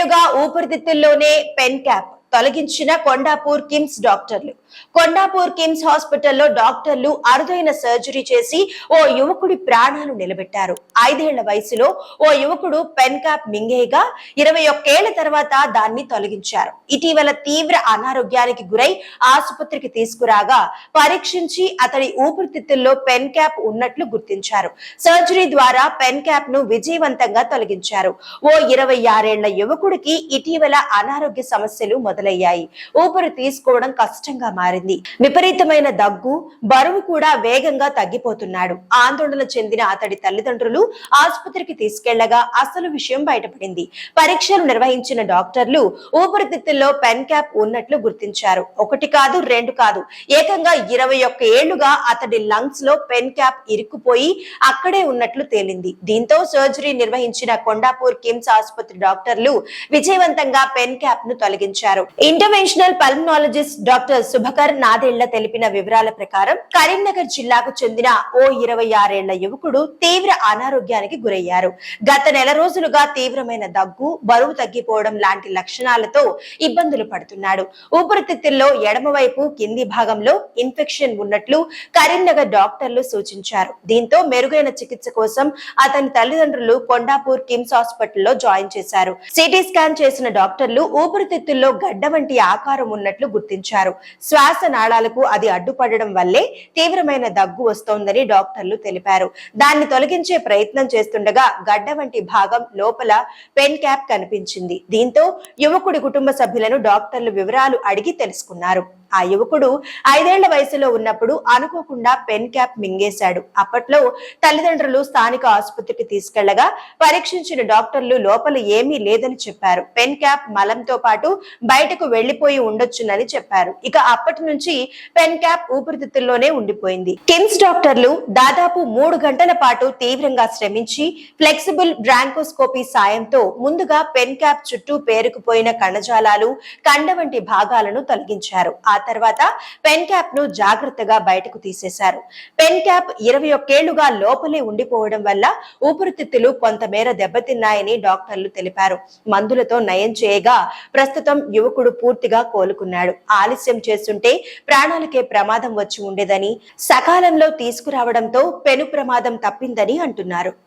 ఏళ్ళుగా ఊపిరితిత్తుల్లోనే pen cap. తొలగించిన కొండాపూర్ కిమ్స్ డాక్టర్లు. కొండాపూర్ కిమ్స్ హాస్పిటల్లో డాక్టర్లు అరుదైన సర్జరీ చేసి ఓ యువకుడి ప్రాణాలు నిలబెట్టారు. ఐదేళ్ళ వయసులో ఓ యువకుడు పెన్ క్యాప్ మింగేయగా ఇరవై ఒక్కేళ్ళ తర్వాత దాన్ని తొలగించారు. ఇటీవల తీవ్ర అనారోగ్యానికి గురై ఆసుపత్రికి తీసుకురాగా పరీక్షించి అతడి ఊపిరితిత్తుల్లో పెన్ క్యాప్ ఉన్నట్లు గుర్తించారు. సర్జరీ ద్వారా పెన్ క్యాప్ను విజయవంతంగా తొలగించారు. ఓ ఇరవై ఆరేళ్ళ యువకుడికి ఇటీవల అనారోగ్య సమస్యలు మొదలయ్యాయి ఊపిరి తీసుకోవడం కష్టంగా మారింది. విపరీతమైన దగ్గు బరువు కూడా వేగంగా తగ్గిపోతున్నాడు. ఆందోళన చెందిన అతడి తల్లిదండ్రులు ఆసుపత్రికి తీసుకెళ్ళగా అసలు విషయం బయటపడింది. పరీక్షలు నిర్వహించిన డాక్టర్లు ఊపిరితిత్తుల్లో పెన్ క్యాప్ ఉన్నట్లు గుర్తించారు. ఒకటి కాదు రెండు కాదు. ఏకంగా ఇరవై ఒక్క ఏళ్ళుగా అతడి లంగ్స్లో పెన్ క్యాప్ ఇరుక్కుపోయి అక్కడే ఉన్నట్లు తేలింది. దీంతో సర్జరీ నిర్వహించిన కొండాపూర్ కిమ్స్ ఆసుపత్రి డాక్టర్లు విజయవంతంగా పెన్ క్యాప్ను తొలగించారు. Interventional pulmonologist doctor Subhakar Nadella తెలిపిన వివరాల ప్రకారం కరీంనగర్ జిల్లాకు చెందిన ఓ ఇరవై ఆరేళ్ళ యువకుడు తీవ్ర అనారోగ్యానికి గురయ్యారు. గత నెల రోజులుగా తీవ్రమైన దగ్గు బరువు తగ్గిపోవడం లాంటి లక్షణాలతో ఇబ్బందులు పడుతున్నాడు. ఊపిరితిత్తుల్లో ఎడమవైపు కింది భాగంలో ఇన్ఫెక్షన్ ఉన్నట్లు కరీంనగర్ డాక్టర్లు సూచించారు. దీంతో మెరుగైన చికిత్స కోసం అతని తల్లిదండ్రులు కొండాపూర్ కిమ్స్ హాస్పిటల్లో జాయిన్ చేశారు. సిటీ స్కాన్ చేసిన డాక్టర్లు ఊపిరితిత్తుల్లో గడ్డ వంటి ఆకారం ఉన్నట్లు గుర్తించారు. శ్వాస నాళాలకు అది అడ్డుపడడం వల్లే తీవ్రమైన దగ్గు వస్తోందని డాక్టర్లు తెలిపారు. దాన్ని తొలగించే ప్రయత్నం చేస్తుండగా గడ్డ వంటి భాగం లోపల పెన్ క్యాప్ కనిపించింది. దీంతో యువకుడి కుటుంబ సభ్యులను డాక్టర్లు వివరాలు అడిగి తెలుసుకున్నారు. ఆ యువకుడు ఐదేళ్ళ వయసులో ఉన్నప్పుడు అనుకోకుండా పెన్ క్యాప్ మింగేశాడు. అప్పట్లో తల్లిదండ్రులు స్థానిక ఆసుపత్రికి తీసుకెళ్ళగా పరీక్షించిన డాక్టర్లు లోపల ఏమీ లేదని చెప్పారు. పెన్ క్యాప్ మలంతో పాటు బయటకు వెళ్ళిపోయి ఉండొచ్చునని చెప్పారు. ఇక అప్పటి నుంచి పెన్ క్యాప్ ఊపిరితిత్తుల్లోనే ఉండిపోయింది. కిమ్స్ డాక్టర్లు దాదాపు మూడు గంటల పాటు తీవ్రంగా శ్రమించి ఫ్లెక్సిబుల్ బ్రాంకోస్కోపీ సాయంతో ముందుగా పెన్ క్యాప్ చుట్టూ పేరుకుపోయిన కణజాలాలు కండ వంటి భాగాలను తొలగించారు. ఆ తర్వాత పెన్ క్యాప్ను జాగ్రత్తగా బయటకు తీసేశారు. పెన్ క్యాప్ ఇరవై ఒక్కేళ్ళుగా లోపలే ఉండిపోవడం వల్ల ఊపిరితిత్తులు కొంతమేర దెబ్బతిన్నాయని డాక్టర్లు తెలిపారు. మందులతో నయం చేయగా ప్రస్తుతం యువకుడు పూర్తిగా కోలుకున్నాడు. ఆలస్యం చేస్తుంటే ప్రాణాలకే ప్రమాదం వచ్చి ఉండేదని సకాలంలో తీసుకురావడంతో పెను ప్రమాదం తప్పిందని అంటున్నారు.